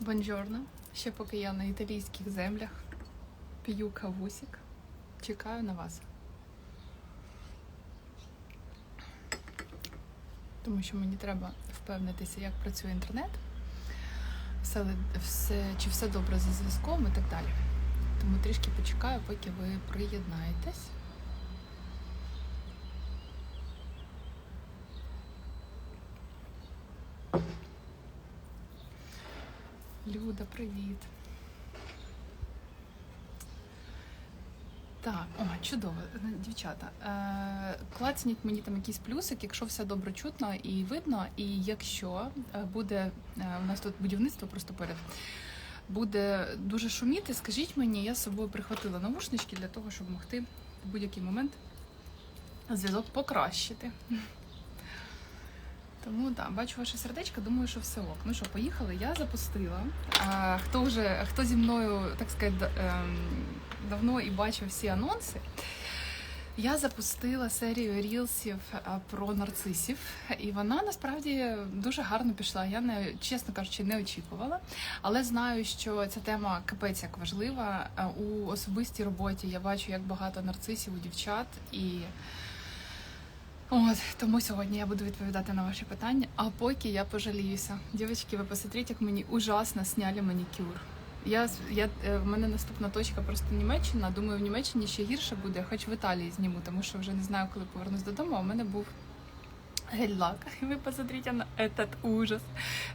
Бонжорно. Ще поки я на італійських землях п'ю кавусік. Чекаю на вас. Тому що мені треба впевнитися, як працює інтернет, все, все, чи все добре зі зв'язком і так далі. Тому трішки почекаю, поки ви приєднаєтесь. Люда, привіт. Так, о, чудово, дівчата. Е, клацніть мені там якийсь плюсик, якщо все добре чутно і видно. І якщо е, буде е, у нас тут будівництво просто поряд, буде дуже шуміти, скажіть мені, я з собою прихватила навушнички для того, щоб могти в будь-який момент зв'язок покращити. Тому так, бачу ваше сердечко, думаю, що все ок. Ну що, поїхали, я запустила. А, хто вже хто зі мною, так сказати, ем, давно і бачив всі анонси. Я запустила серію рілсів про нарцисів, і вона насправді дуже гарно пішла. Я не чесно кажучи, не очікувала, але знаю, що ця тема капець як важлива. У особистій роботі я бачу, як багато нарцисів у дівчат і. От тому сьогодні я буду відповідати на ваші питання. А поки я пожаліюся. Дівчатки, ви посмотрите, як мені ужасно сняли манікюр. Я, я, е, в мене наступна точка просто Німеччина. Думаю, в Німеччині ще гірше буде, хоч в Італії зніму, тому що вже не знаю, коли повернусь додому. А в мене був гель-лак. І ви посмотрите на этот ужас.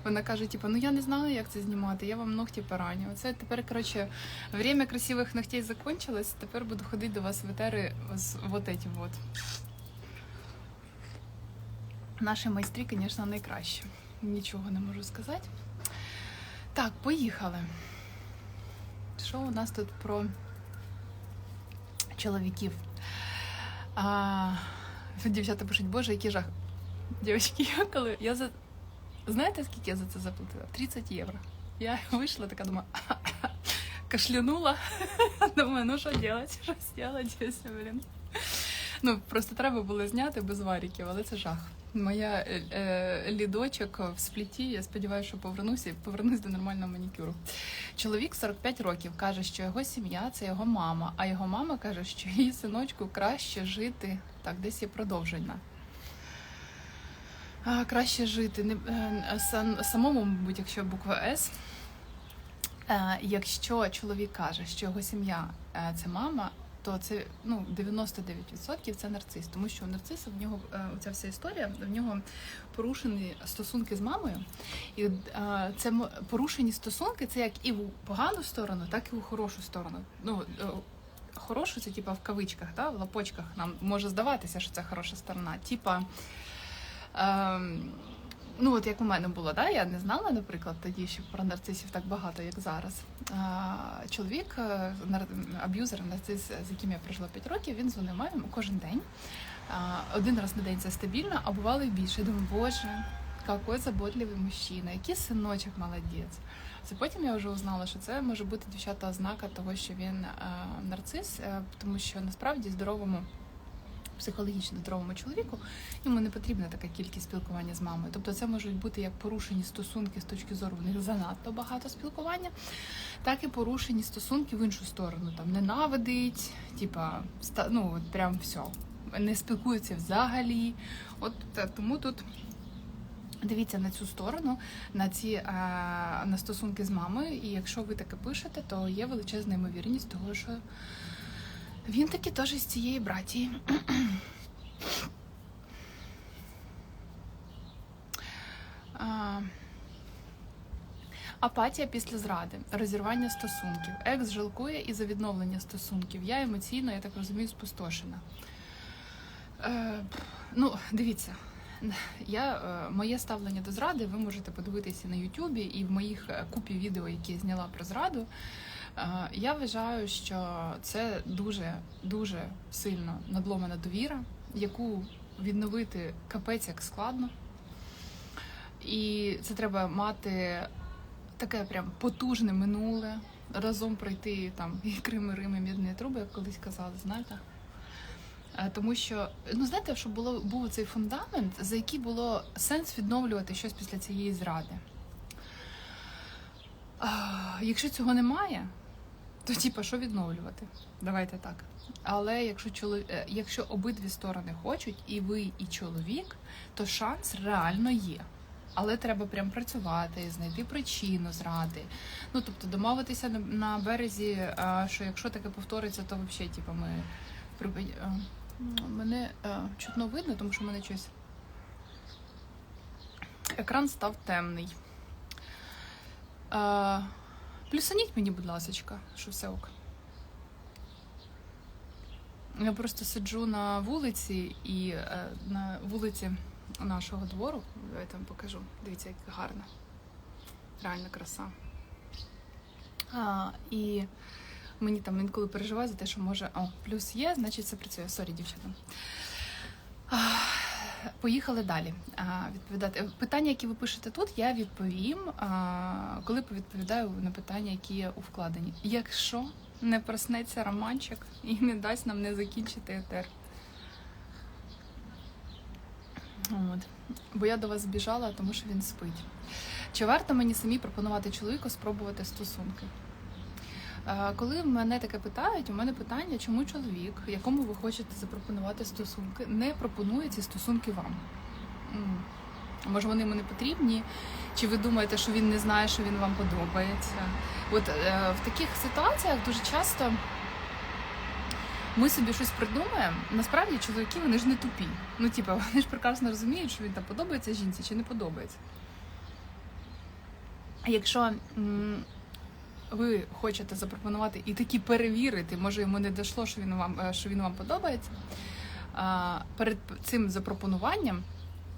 Вона каже: типу, ну я не знаю, як це знімати, я вам ногті пораню. Оце тепер, коротше, время красивих ногтей закончилось. Тепер буду ходити до вас в етери з вот этим вот. Наші майстри, звісно, найкращі. Нічого не можу сказати. Так, поїхали. Що у нас тут про чоловіків? А, дівчата пишуть, боже, який жах. Дівчатки, я коли я за. Знаєте, скільки я за це заплатила? 30 євро. Я вийшла, така думаю, кашлянула. Думаю, ну що робити? Що зробити, якщо, блін. Ну, просто треба було зняти без варіків, але це жах. Моя е, е, лідочок в спліті, я сподіваюся, що повернуся і повернусь до нормального манікюру. Чоловік 45 років каже, що його сім'я це його мама, а його мама каже, що її синочку краще жити. Так, десь є продовження. А, краще жити. Не, е, самому, мабуть, якщо буква С. Е, якщо чоловік каже, що його сім'я це мама, то це ну 99% це нарцис, тому що у нарциса в нього е, ця вся історія, в нього порушені стосунки з мамою, і е, це порушені стосунки, це як і в погану сторону, так і в хорошу сторону. Ну е, хорошу це типа в кавичках, да, в лапочках нам може здаватися, що це хороша сторона. Типа, ем, ну от як у мене було, да, я не знала, наприклад, тоді ще про нарцисів так багато, як зараз. А, чоловік, е, аб'юзер, нарцис, з яким я прожила 5 років, він дзвонив мамі кожен день. А, один раз на день це стабільно, а бувало і більше. Я думаю, боже, який заботливий мужчина, який синочок молодець. Це потім я вже узнала, що це може бути дівчата ознака того, що він е, нарцис, е, тому що насправді здоровому. Психологічно здоровому чоловіку йому не потрібна така кількість спілкування з мамою. Тобто це можуть бути як порушені стосунки з точки зору в них занадто багато спілкування, так і порушені стосунки в іншу сторону. Там ненавидить, типа ну от прям все. Не спілкуються взагалі. От тому тут дивіться на цю сторону, на ці е, на стосунки з мамою. І якщо ви таке пишете, то є величезна ймовірність того, що він таки теж з цієї братії. Апатія після зради, розірвання стосунків. Екс жалкує і за відновлення стосунків. Я емоційно, я так розумію, спустошена. Е, ну, дивіться, я, е, моє ставлення до зради ви можете подивитися на Ютубі і в моїх е, купі відео, які я зняла про зраду. Е, Я вважаю, що це дуже дуже сильно надломана довіра, яку відновити капець як складно. І це треба мати таке прям потужне минуле, разом пройти там і Крим, і Рим, і мідні труби, як колись казали, знаєте. Е, Тому що, ну знаєте, щоб було був цей фундамент, за який було сенс відновлювати щось після цієї зради. Якщо цього немає, то типа що відновлювати? Давайте так. Але якщо чоловік, якщо обидві сторони хочуть, і ви, і чоловік, то шанс реально є. Але треба прям працювати, знайти причину зради. Ну тобто домовитися на, березі, що якщо таке повториться, то взагалі, типу, ми мене чутно видно, тому що мене щось. Екран став темний. Плюсаніть мені, будь ласка, що все ок. Я просто сиджу на вулиці і е, на вулиці нашого двору. Я вам покажу. Дивіться, як гарно. Реальна краса. А, і мені там інколи переживаю за те, що може. О, плюс є, значить це працює. Сорі, дівчата. Поїхали далі. Відповідати. Питання, які ви пишете тут, я відповім, коли повідповідаю на питання, які є у вкладенні. Якщо не проснеться романчик і не дасть нам не закінчити етер. От. Бо я до вас збіжала, тому що він спить. Чи варто мені самі пропонувати чоловіку спробувати стосунки? Коли мене таке питають, у мене питання, чому чоловік, якому ви хочете запропонувати стосунки, не пропонує ці стосунки вам? Може, вони йому не потрібні? Чи ви думаєте, що він не знає, що він вам подобається? От е, в таких ситуаціях дуже часто ми собі щось придумаємо. Насправді чоловіки вони ж не тупі. Ну, типу, вони ж прекрасно розуміють, що він там подобається жінці чи не подобається. Якщо ви хочете запропонувати і таки перевірити, може йому не дійшло, що він вам, е, що він вам подобається. Перед цим запропонуванням,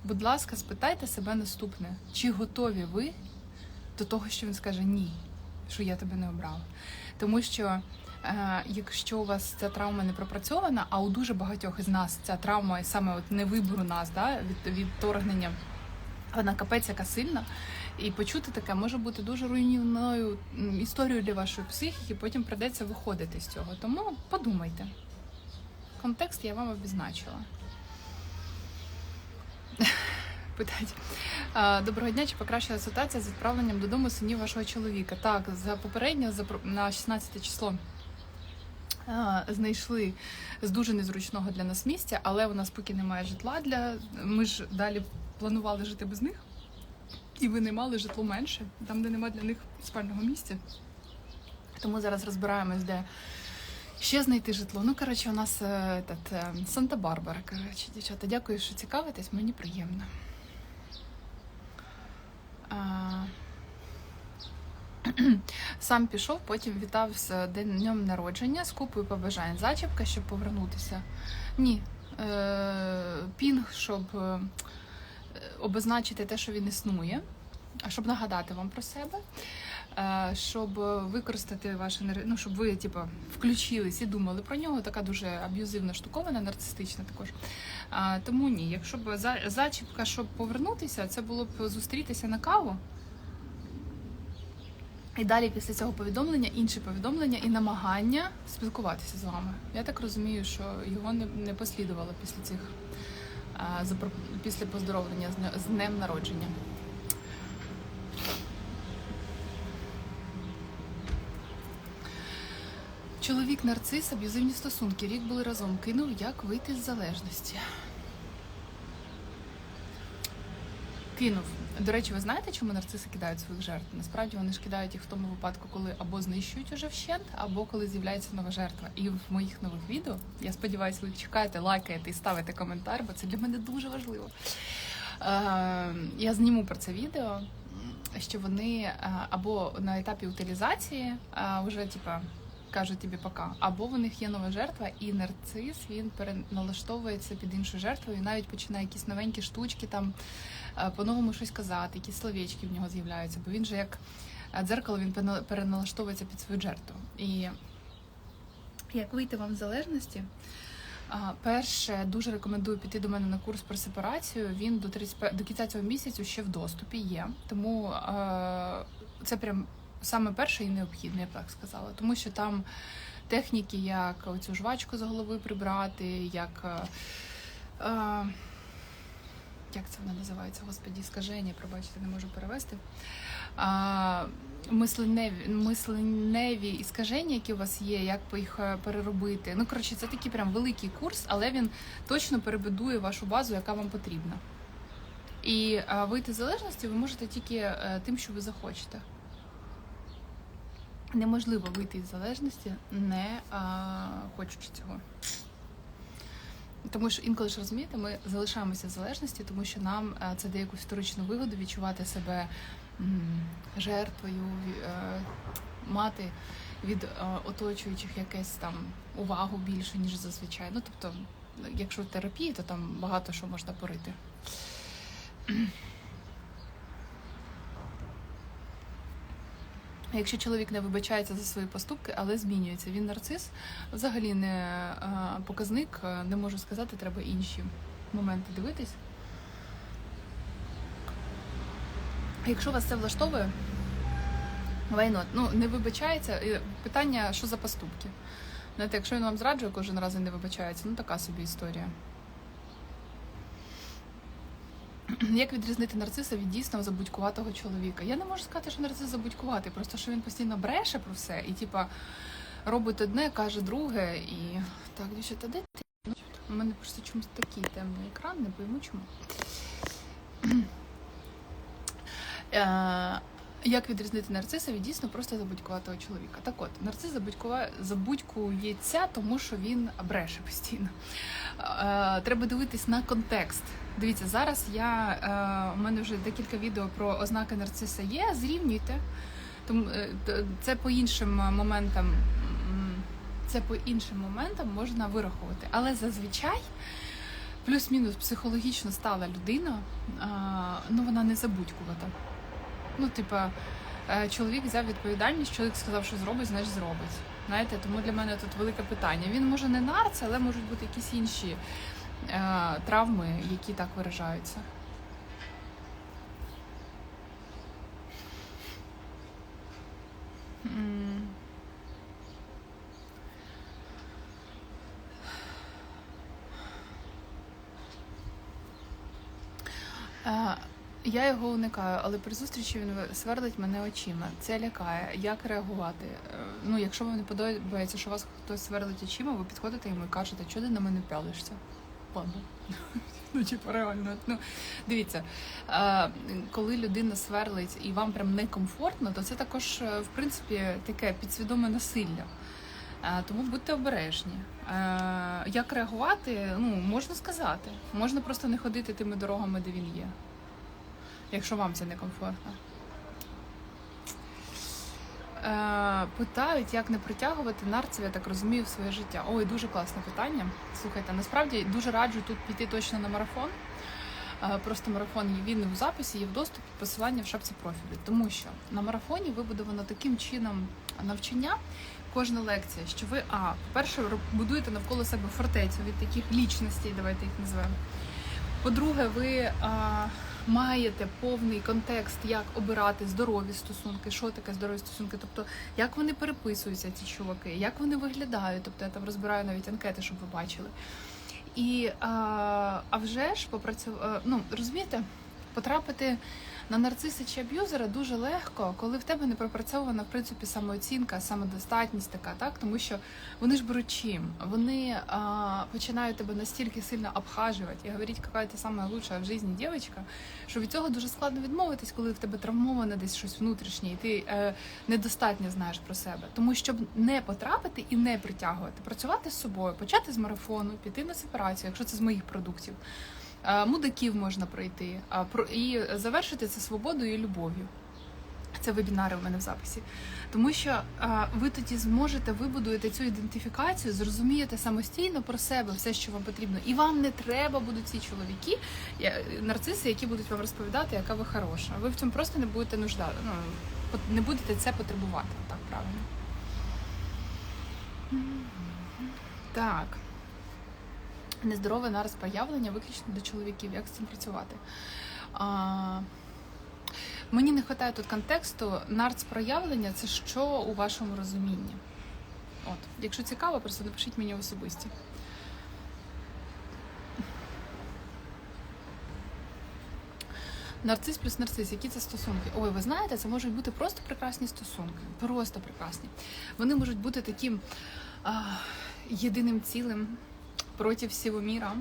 будь ласка, спитайте себе наступне: чи готові ви до того, що він скаже ні, що я тебе не обрав? Тому що е, якщо у вас ця травма не пропрацьована, а у дуже багатьох із нас ця травма саме от не вибору нас, да, від відторгнення, вона капець яка сильна. І почути таке може бути дуже руйнівною історією для вашої психіки, потім придеться виходити з цього. Тому подумайте. Контекст я вам обізначила. Питають. Доброго дня, чи покращила ситуація з відправленням додому синів вашого чоловіка? Так, за попередньо за на 16 число знайшли з дуже незручного для нас місця, але у нас поки немає житла для. Ми ж далі планували жити без них і винаймали житло менше, там, де немає для них спального місця. Тому зараз розбираємось, де ще знайти житло. Ну, коротше, у нас е, е, Санта-Барбара. Коротше, дівчата, дякую, що цікавитесь, мені приємно. Сам пішов, потім вітав з днем народження з купою побажань. Зачіпка, щоб повернутися. Ні. Е, пінг, щоб е, обозначити те, що він існує, щоб нагадати вам про себе, е, щоб використати ваше ну, щоб ви типу, включились і думали про нього. Така дуже аб'юзивна штуковина, нарцистична також. Тому ні, якщо б зачіпка, щоб повернутися, це було б зустрітися на каву. І далі після цього повідомлення інші повідомлення і намагання спілкуватися з вами. Я так розумію, що його не, не послідувало після цих після поздоровлення з днем народження. Чоловік нарцис, аб'юзивні стосунки. Рік були разом. Кинув, як вийти з залежності. Кинув. До речі, ви знаєте, чому нарциси кидають своїх жертв? Насправді вони ж кидають їх в тому випадку, коли або знищують уже вщент, або коли з'являється нова жертва. І в моїх нових відео, я сподіваюся, ви їх чекаєте, лайкаєте і ставите коментар, бо це для мене дуже важливо. Е, я зніму про це відео, що вони е, або на етапі утилізації е, вже типа. Кажуть тобі пока, або в них є нова жертва, і нарцис він переналаштовується під іншу жертву і навіть починає якісь новенькі штучки там е, по-новому щось казати, якісь словечки в нього з'являються, бо він же як е, дзеркало він переналаштовується під свою жертву. І як вийти вам з залежності? Перше, дуже рекомендую піти до мене на курс про сепарацію. Він до 30, до кінця цього місяцю ще в доступі є. Тому е, це прям саме перше і необхідне, я б так сказала. Тому що там техніки, як оцю жвачку з голови прибрати, як. е, е, як це вона називається? Господі, скаження, пробачте, не можу перевести. А, мисленеві, мисленеві іскаження, які у вас є, як їх е, переробити. Ну, коротше, це такий прям великий курс, але він точно перебудує вашу базу, яка вам потрібна. І а, вийти з залежності ви можете тільки е, тим, що ви захочете. Неможливо вийти із залежності, не а, хочучи цього. Тому що інколи ж розумієте, ми залишаємося в залежності, тому що нам е, це дає якусь вторичну вигоду відчувати себе жертвою, е, мати від е, оточуючих якесь там увагу більше, ніж зазвичай. Ну тобто, якщо в терапії, то там багато що можна порити. Якщо чоловік не вибачається за свої поступки, але змінюється, він нарцис, взагалі не показник, не можу сказати, треба інші моменти дивитись. Якщо вас це влаштовує, вайнот, ну не вибачається. Питання, що за поступки? Знаєте, якщо він вам зраджує кожен раз і не вибачається, ну така собі історія. Як відрізнити нарциса від дійсно забудькуватого чоловіка? Я не можу сказати, що нарцис забудькуватий, просто що він постійно бреше про все і, типа, робить одне, каже друге, і так, дівчата, де ти? Ну, У мене просто чомусь такий темний екран, не пойму чому. Як відрізнити нарциса від дійсно просто забудькуватого чоловіка? Так от, нарцис забудькується, тому що він бреше постійно. Е, Треба дивитись на контекст. Дивіться, зараз я е, у мене вже декілька відео про ознаки нарциса є. Зрівнюйте. Тому е, це по іншим моментам. Це по іншим моментам можна вирахувати. Але зазвичай плюс-мінус психологічно стала людина, ну вона не забудькувата. Ну, типа, е, чоловік взяв відповідальність, чоловік сказав, що зробить, значить зробить. Знаєте, тому для мене тут велике питання. Він може не нарц, але можуть бути якісь інші е, травми, які так виражаються. М. Е, Я його уникаю, але при зустрічі він сверлить мене очима. Це лякає. Як реагувати? Е, Ну, якщо вам не подобається, що вас хтось сверлить очима, ви підходите йому і кажете, що ти на мене пялишся? Ладно. Ну, типу, реально. Ну, дивіться, е, коли людина сверлить і вам прям некомфортно, то це також, е, в принципі, таке підсвідоме насилля. Тому будьте обережні. Як реагувати? Ну, можна сказати. Можна просто не ходити тими дорогами, де він є якщо вам це некомфортно. Е, питають, як не притягувати нарців, я так розумію, в своє життя. Ой, дуже класне питання. Слухайте, насправді дуже раджу тут піти точно на марафон. Е, Просто марафон є він в записі, є в доступі, посилання в шапці профілю. Тому що на марафоні вибудовано таким чином навчання, кожна лекція, що ви, а, по-перше, будуєте навколо себе фортецю від таких лічностей, давайте їх назвемо. По-друге, ви а, маєте повний контекст, як обирати здорові стосунки, що таке здорові стосунки, тобто як вони переписуються, ці чуваки, як вони виглядають. Тобто я там розбираю навіть анкети, щоб ви бачили. І а, а вже ж попрацював. ну розумієте, потрапити на нарциса чи аб'юзера дуже легко, коли в тебе не пропрацьована в принципі самооцінка, самодостатність така, так тому що вони ж беруть чим? Вони а, починають тебе настільки сильно обхажувати і говорити, яка ти лучша в житті дівчинка, що від цього дуже складно відмовитись, коли в тебе травмоване десь щось внутрішнє, і ти е, недостатньо знаєш про себе. Тому щоб не потрапити і не притягувати, працювати з собою, почати з марафону, піти на сепарацію, якщо це з моїх продуктів. Е, Мудаків можна пройти і завершити це свободою і любов'ю. Це вебінари у мене в записі. Тому що а, ви тоді зможете вибудувати цю ідентифікацію, зрозумієте самостійно про себе все, що вам потрібно. І вам не треба будуть ці чоловіки, нарциси, які будуть вам розповідати, яка ви хороша. Ви в цьому просто не будете нуждати, ну, не будете це потребувати. Так, правильно. Так. Нездорове нараз проявлення виключно до чоловіків. Як з цим працювати? А, мені не вистачає тут контексту. Нарц проявлення це що у вашому розумінні? От, якщо цікаво, просто напишіть мені в особисті. Нарцис плюс нарцис, які це стосунки? Ой, ви знаєте, це можуть бути просто прекрасні стосунки. Просто прекрасні. Вони можуть бути таким а, єдиним цілим проти всього міра,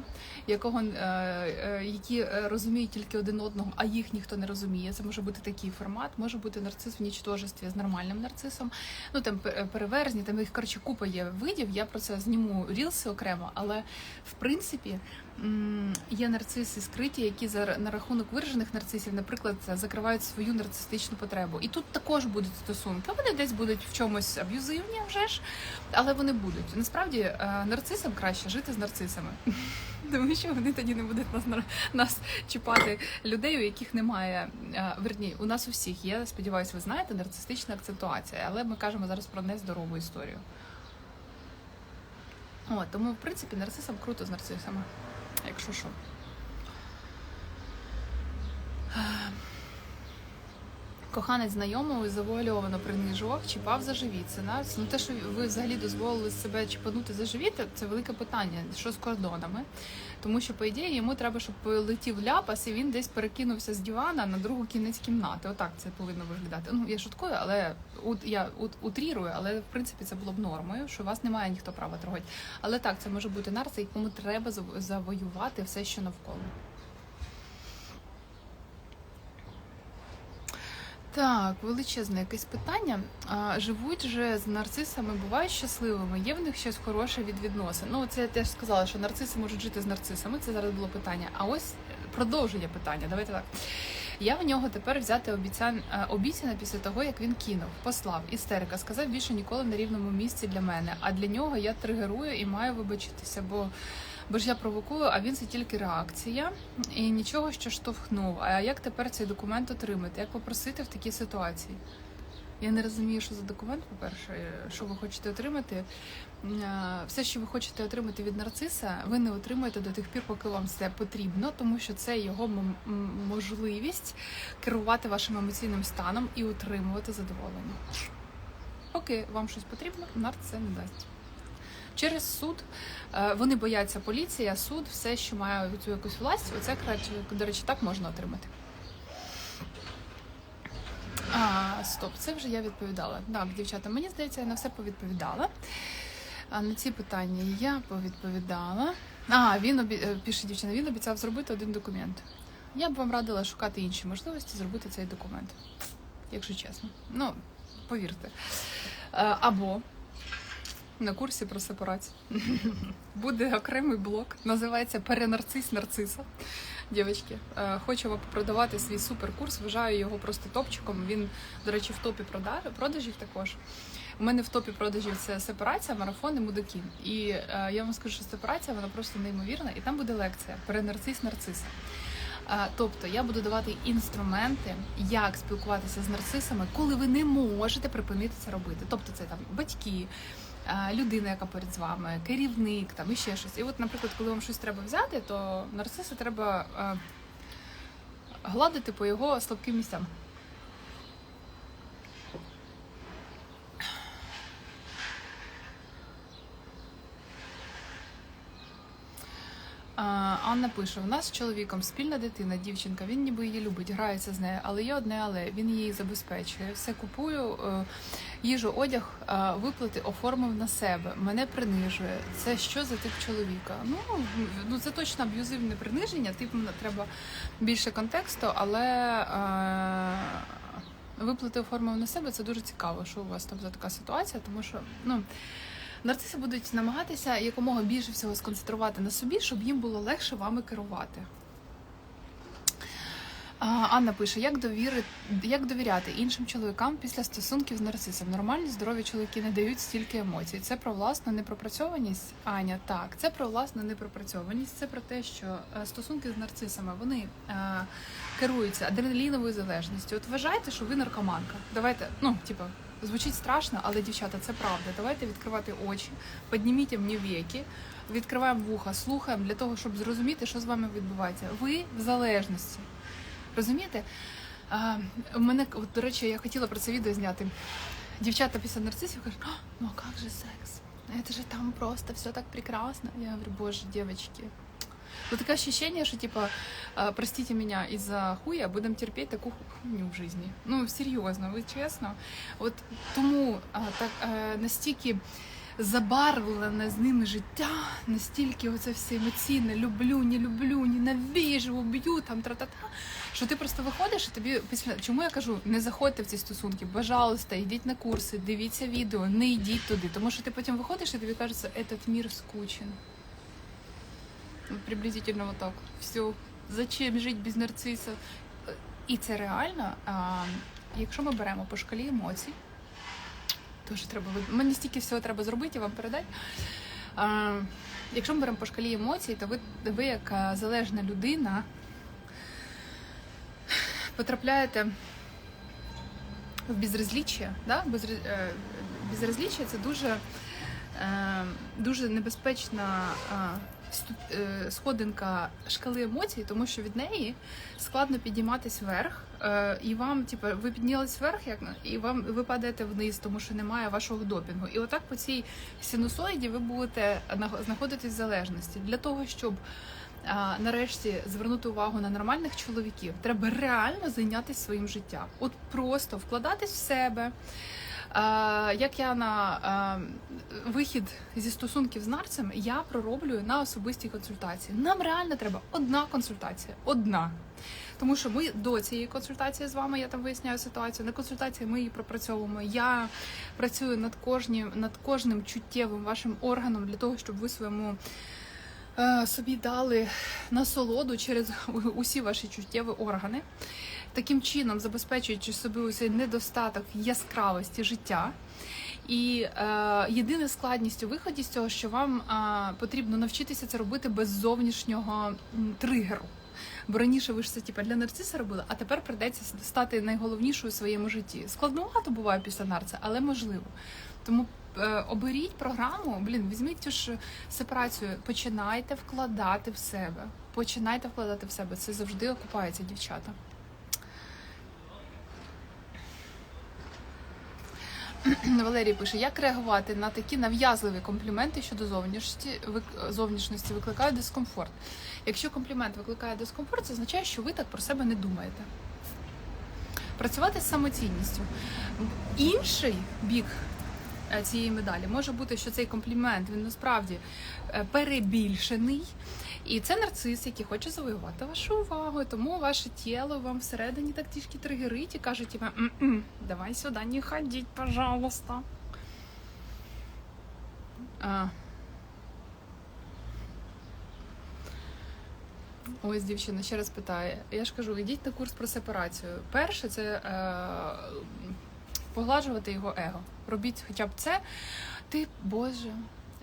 якого, е, е, які е, розуміють тільки один одного, а їх ніхто не розуміє. Це може бути такий формат, може бути нарцис в нічтожестві з нормальним нарцисом. Ну там переверзні, там їх коротше купа є видів. Я про це зніму рілси окремо, але в принципі. Є нарциси скриті, які за на рахунок виражених нарцисів, наприклад, закривають свою нарцистичну потребу. І тут також будуть стосунки. Вони десь будуть в чомусь аб'юзивні, вже ж, але вони будуть. Насправді е, нарцисам краще жити з нарцисами, тому що вони тоді не будуть нас нас чіпати людей, у яких немає. е, Верні, у нас у всіх є. Сподіваюсь, ви знаєте, нарцистична акцентуація, але ми кажемо зараз про нездорову історію. О, тому, в принципі, нарцисам круто з нарцисами. Якщо що. Коханець знайомого завуальовано принижував, чіпав за живіт. Це нас ну те, що ви взагалі дозволили себе чіпанути за живіт, це велике питання. Що з кордонами? Тому що, по ідеї, йому треба, щоб летів ляпас, і він десь перекинувся з дивана на другу кінець кімнати. Отак це повинно виглядати. Ну я шуткую, але от я от, утрірую, але в принципі це було б нормою, що вас немає ніхто права трогати. Але так, це може бути нарцис, якому треба завоювати все, що навколо. Так, величезне якесь питання. А, живуть же з нарцисами, бувають щасливими. Є в них щось хороше від відносин. Ну, це я теж сказала, що нарциси можуть жити з нарцисами. Це зараз було питання. А ось е, продовження питання. Давайте так. Я в нього тепер взяти обіцян е, обіцяна після того, як він кинув, послав істерика, сказав більше ніколи на рівному місці для мене. А для нього я тригерую і маю вибачитися, бо. Бо ж я провокую, а він це тільки реакція і нічого, що штовхнув. А як тепер цей документ отримати? Як попросити в такій ситуації? Я не розумію, що за документ, по-перше, що ви хочете отримати. Все, що ви хочете отримати від нарциса, ви не отримаєте до тих пір, поки вам це потрібно, тому що це його можливість керувати вашим емоційним станом і отримувати задоволення. Поки вам щось потрібно, нарц це не дасть. Через суд е, вони бояться поліція, суд, все, що має цю якусь власть, оце краще, до речі, так можна отримати. А, стоп, це вже я відповідала. Так, дівчата, мені здається, я на все повідповідала. А на ці питання я повідповідала. А, він обі... е, пише дівчина, він обіцяв зробити один документ. Я б вам радила шукати інші можливості зробити цей документ, якщо чесно. Ну, повірте. Е, Або на курсі про сепарацію. Буде окремий блок, називається Перенарцис нарциса. Дівчатки, е, хочу вам продавати свій суперкурс. Вважаю його просто топчиком. Він, до речі, в топі продаж- продажів також. У мене в топі продажів це сепарація, марафон і мудаки. І е, я вам скажу, що сепарація вона просто неймовірна, і там буде лекція Перенарцис нарциса. Е, Тобто я буду давати інструменти, як спілкуватися з нарцисами, коли ви не можете припинити це робити. Тобто, це там батьки, людина, яка перед з вами, керівник, там і ще щось. І от, наприклад, коли вам щось треба взяти, то нарциса треба е, гладити по його слабким місцям. Анна пише: у нас з чоловіком спільна дитина, дівчинка. Він ніби її любить, грається з нею, але є одне, але він її забезпечує. Все купую, е, їжу, одяг, е, виплати оформив на себе. Мене принижує. Це що за тип чоловіка? Ну, ну це точно аб'юзивне приниження. Типу треба більше контексту, але. Е, Виплати оформив на себе, це дуже цікаво, що у вас там за така ситуація, тому що ну Нарциси будуть намагатися якомога більше всього сконцентрувати на собі, щоб їм було легше вами керувати. Анна пише: як довіри, як довіряти іншим чоловікам після стосунків з нарцисом? Нормальні здорові чоловіки не дають стільки емоцій. Це про власну непропрацьованість. Аня, так, це про власну непропрацьованість. Це про те, що е, стосунки з нарцисами вони е, керуються адреналіновою залежністю. От вважайте, що ви наркоманка. Давайте, ну типу, звучить страшно, але дівчата, це правда. Давайте відкривати очі, підніміть мені віки, відкриваємо вуха, слухаємо для того, щоб зрозуміти, що з вами відбувається. Ви в залежності. Розумієте? А, у мене, от, до речі, я хотіла про це відео зняти. Девчата після нарциссів кажуть, ну а как же секс? Это же там просто все так прекрасно. Я говорю, боже, девочки. Вот такое ощущение, что типа, простите меня из-за хуя, будем терпеть такую хуйню в жизни. Ну, серйозно, ви чесно. От тому а, так а, настільки забарвлене з ними життя, настільки оце все емоційне, люблю, не люблю, ненавижу, уб'ю, там тра-та-та. Що ти просто виходиш і тобі після чому я кажу, не заходьте в ці стосунки, пожалуйста, йдіть на курси, дивіться відео, не йдіть туди, тому що ти потім виходиш і тобі кажеться, этот мир скучен. Приблизительно вот так. Все. Зачем жити без нарциса? І це реально. А, якщо ми беремо по шкалі емоцій, Тож треба мені стільки всього треба зробити і вам передати. А, якщо ми беремо по шкалі емоцій, то ви, ви як залежна людина потрапляєте в безразліччя. Да? Безр... е, це дуже, е, дуже небезпечна е, е, сходинка шкали емоцій, тому що від неї складно підійматись вверх, е, і вам, типу, ви піднялись вверх, як і вам ви падаєте вниз, тому що немає вашого допінгу. І отак по цій синусоїді ви будете знаходитись в залежності для того, щоб. Нарешті звернути увагу на нормальних чоловіків, треба реально зайнятися своїм життям. От просто вкладатись в себе. Як я на вихід зі стосунків з нарцем, я пророблюю на особистій консультації. Нам реально треба одна консультація. Одна. Тому що ми до цієї консультації з вами, я там виясняю ситуацію. На консультації ми її пропрацьовуємо. Я працюю над кожнім, над кожним чуттєвим вашим органом для того, щоб ви своєму е, собі дали насолоду через усі ваші чуттєві органи, таким чином забезпечуючи собі усей недостаток яскравості життя. І е, єдина складність у виході з цього, що вам е, потрібно навчитися це робити без зовнішнього тригеру. Бо раніше ви ж це типа для нарциса робили, а тепер прийдеться стати найголовнішою у своєму житті. Складновато буває після нарця, але можливо. Тому е, оберіть програму, блін, візьміть цю ж сепарацію, починайте вкладати в себе. Починайте вкладати в себе. Це завжди окупається, дівчата. Валерій пише, як реагувати на такі нав'язливі компліменти щодо зовнішності, зовнішності викликають дискомфорт. Якщо комплімент викликає дискомфорт, це означає, що ви так про себе не думаєте. Працювати з самоцінністю. Інший бік цієї медалі може бути, що цей комплімент він насправді е, перебільшений. І це нарцис, який хоче завоювати вашу увагу, тому ваше тіло вам всередині так трішки тригерить і каже, «М-м, давай сюди не ходіть, пожалуйста. А. Ось дівчина ще раз питає. Я ж кажу, йдіть на курс про сепарацію. Перше, це е, погладжувати його его. Робіть хоча б це. Ти, Боже,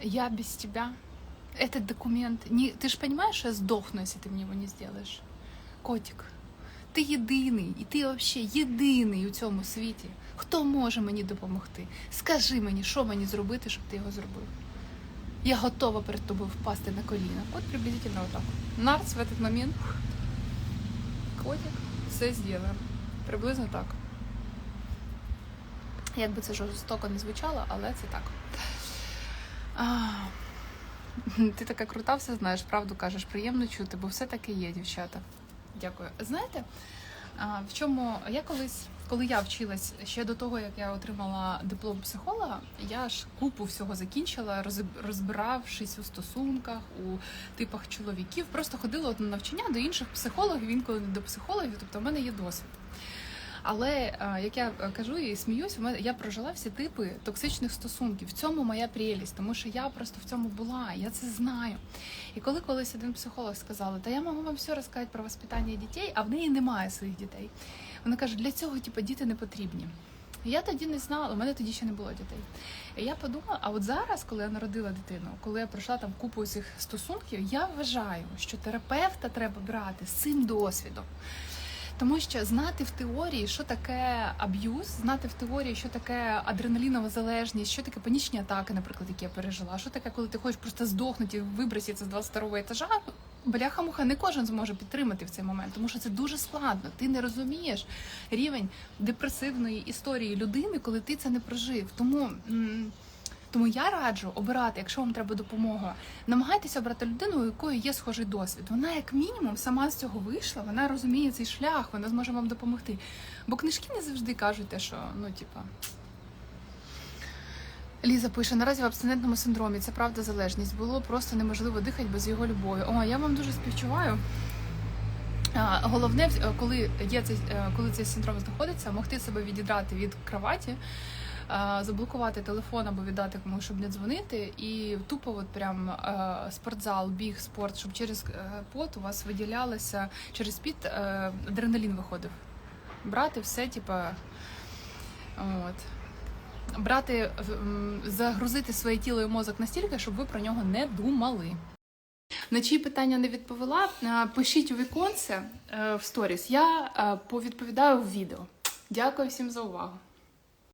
я без тебя. Этот документ. Не, ти ж розумієш, що я здохну, якщо ти мені його не зробиш? Котик, ти єдиний, і ти взагалі єдиний у цьому світі. Хто може мені допомогти? Скажи мені, що мені зробити, щоб ти його зробив. Я готова перед тобою впасти на коліна. От приблизительно отак. Нарц в этот момент. Котик, все зробимо. Приблизно так. Як би це жорстоко не звучало, але це так. А, ти така крута, все знаєш, правду кажеш, приємно чути, бо все таки є, дівчата. Дякую. Знаєте, а, в чому я колись, коли я вчилась ще до того, як я отримала диплом психолога, я ж купу всього закінчила, розбиравшись у стосунках, у типах чоловіків, просто ходила на навчання до інших психологів, інколи не до психологів, тобто в мене є досвід. Але як я е, кажу і сміюсь, мене я прожила всі типи токсичних стосунків. В цьому моя прелість, тому що я просто в цьому була, я це знаю. І коли колись один психолог сказала, та я можу вам все розказати про воспитання дітей, а в неї немає своїх дітей. Вона каже, для цього типу, діти не потрібні. Я тоді не знала, у мене тоді ще не було дітей. І я подумала, а от зараз, коли я народила дитину, коли я пройшла там купу цих стосунків, я вважаю, що терапевта треба брати з цим досвідом. Тому що знати в теорії, що таке аб'юз, знати в теорії, що таке адреналінова залежність, що таке панічні атаки, наприклад, які я пережила, що таке, коли ти хочеш просто здохнути і виброситися з 22 етажа, бляха-муха не кожен зможе підтримати в цей момент, тому що це дуже складно. Ти не розумієш рівень депресивної історії людини, коли ти це не прожив. Тому. Тому я раджу обирати, якщо вам треба допомога, намагайтеся обрати людину, у якої є схожий досвід. Вона, як мінімум, сама з цього вийшла, вона розуміє цей шлях, вона зможе вам допомогти. Бо книжки не завжди кажуть те, що ну, типа. Ліза пише: наразі в абстинентному синдромі це правда залежність. Було просто неможливо дихати без його любові. О, я вам дуже співчуваю. Головне, коли є цей, е, коли цей синдром знаходиться, могти себе відідрати від кроваті, заблокувати телефон або віддати комусь, щоб не дзвонити, і тупо от прям е, спортзал, біг, спорт, щоб через е, пот у вас виділялося через піт е, адреналін виходив. Брати все, типа. От. Брати, загрузити своє тіло і мозок настільки, щоб ви про нього не думали. На чиї питання не відповіла, е, пишіть у віконце е, в сторіс. Я е, повідповідаю в відео. Дякую всім за увагу.